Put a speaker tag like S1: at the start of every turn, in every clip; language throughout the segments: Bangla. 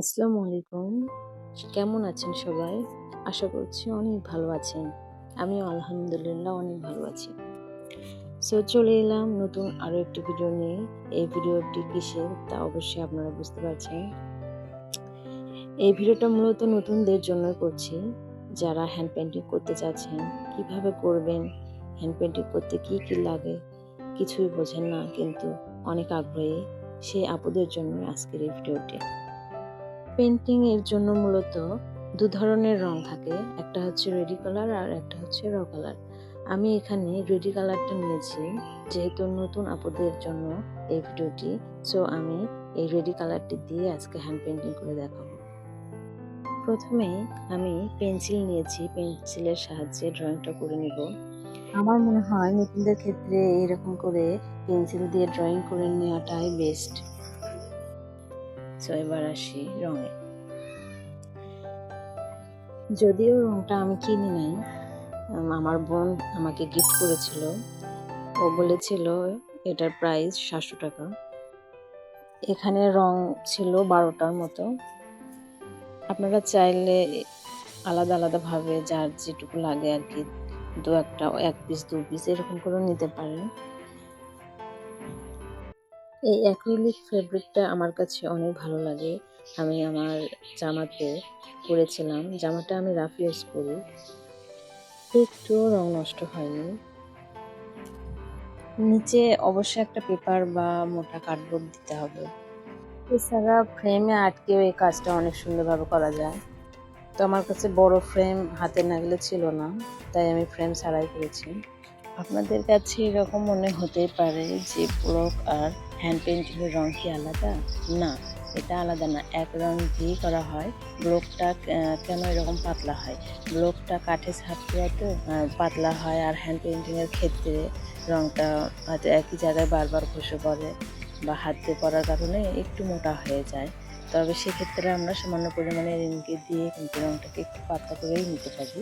S1: আসসালামু আলাইকুম। কেমন আছেন সবাই? আশা করছি অনেক ভালো আছেন। আমিও আলহামদুলিল্লাহ অনেক ভালো আছি। সো চলে এলাম নতুন আরও একটি ভিডিও নিয়ে। এই ভিডিওটি কিসের তা অবশ্যই আপনারা বুঝতে পারছেন। এই ভিডিওটা মূলত নতুনদের জন্য করছি। যারা হ্যান্ড পেন্টিং করতে চাচ্ছেন, কীভাবে করবেন হ্যান্ড পেন্টিং করতে কি কি লাগে, কিছুই বোঝেন না। কিন্তু অনেক আগ্রহী সেই আপুদের জন্য আজকের এই ভিডিওটি পেন্টিং এর জন্য মূলত দু ধরনের রং থাকে। একটা হচ্ছে রেডি কালার আর একটা হচ্ছে র কালার। আমি এখানে রেডি কালারটা নিয়েছি, যেহেতু নতুন আপুদের জন্য এই ভিডিওটি সো আমি এই রেডি কালারটি দিয়ে আজকে হ্যান্ড পেন্টিং করে দেখাবো। প্রথমে আমি পেন্সিল নিয়েছি, পেন্সিলের সাহায্যে ড্রয়িংটা করে নিব। আমার মনে হয় নতুনদের ক্ষেত্রে এরকম করে পেন্সিল দিয়ে ড্রয়িং করে নেওয়াটাই বেস্ট সো এবার আসি রঙে। যদিও রঙটা আমি কিনি নাই আমার বোন আমাকে গিফট করেছিল। ও বলেছিল, এটার প্রাইস সাতশো টাকা। এখানে রং ছিল বারোটার মতো। আপনারা চাইলে আলাদা আলাদাভাবে যার যেটুকু লাগে আর কি, দু একটা, এক পিস দু পিস এরকম করে নিতে পারেন। এই অ্যাক্রিলিক ফেব্রিকটা আমার কাছে অনেক ভালো লাগে। আমি আমার জামাতে পরেছিলাম। জামাটা আমি রাফ ইউজ করি। একটুও রং নষ্ট হয়নি। নিচে অবশ্যই একটা পেপার বা মোটা কার্ডবোর্ড দিতে হবে। এছাড়া ফ্রেমে আটকেও এই কাজটা অনেক সুন্দরভাবে করা যায়। তো আমার কাছে বড় ফ্রেম হাতে নাগলে ছিল না। তাই আমি ফ্রেম ছাড়াই করেছি। আপনাদের কাছে এরকম মনে হতেই পারে যে ব্লক আর হ্যান্ড পেন্টিংয়ের রং কি আলাদা? না, এটা আলাদা না। এক রং দিয়ে করা হয়। ব্লকটা কেন এরকম পাতলা হয়? ব্লকটা কাঠে ছাপতে তো পাতলা হয় আর হ্যান্ড পেন্টিংয়ের ক্ষেত্রে রংটা হয়তো একই জায়গায় বারবার ঘষে পড়ে বা হাতে পড়ার কারণে একটু মোটা হয়ে যায়। তবে সেক্ষেত্রে আমরা সামান্য পরিমাণে রিঙ্কি দিয়ে কিন্তু রংটাকে একটু পাতলা করেই নিতে পারি।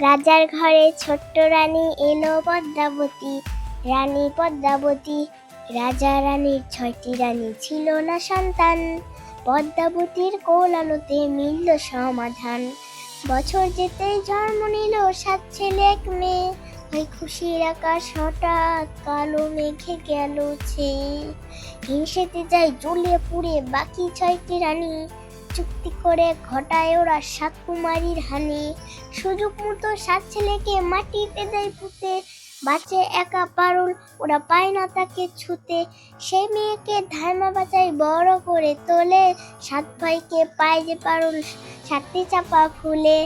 S2: রাজার ঘরে ছোট্ট রানী এলো পদ্মাবতী। রানী পদ্মাবতী, রাজা রানীর ছয়টি রানী ছিল না সন্তান। পদ্মাবতীর কোল আলোতে মিলল সমাধান। বছর যেতেই জন্ম নিল সাত ছেলে, এক মেয়ে। ওই খুশির আকাশ হঠাৎ কালো মেঘে গেল ছেয়ে। হিংসেতে যায় জ্বলে পুড়ে বাকি ছয়টি রানী। চুক্তি করে ঘটায় ওরা সাত কুমারীর হানি। সুযোগ মতো সাত ছেলেকে মাটিতে দেয় পুঁতে। বাঁচে একা পারুল, ওরা পায় না তাকে ছুতে। সেই মেয়েকে ধারণা বাঁচাই বড় করে তোলে। সাত ভাইকে পায় যে পারুল সাতটি চাপা ফুলে।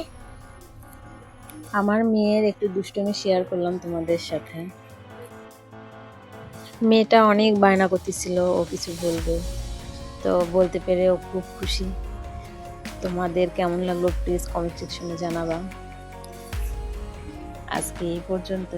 S1: আমার মেয়ের একটু দুষ্টুমি শেয়ার করলাম তোমাদের সাথে। মেয়েটা অনেক বায়না করতেছিল, ও কিছু বলবে। তো বলতে পেরে ও খুব খুশি। তোমাদের কেমন লাগল? প্লিজ কমেন্ট সেকশনে জানাবা। আজকে এই পর্যন্ত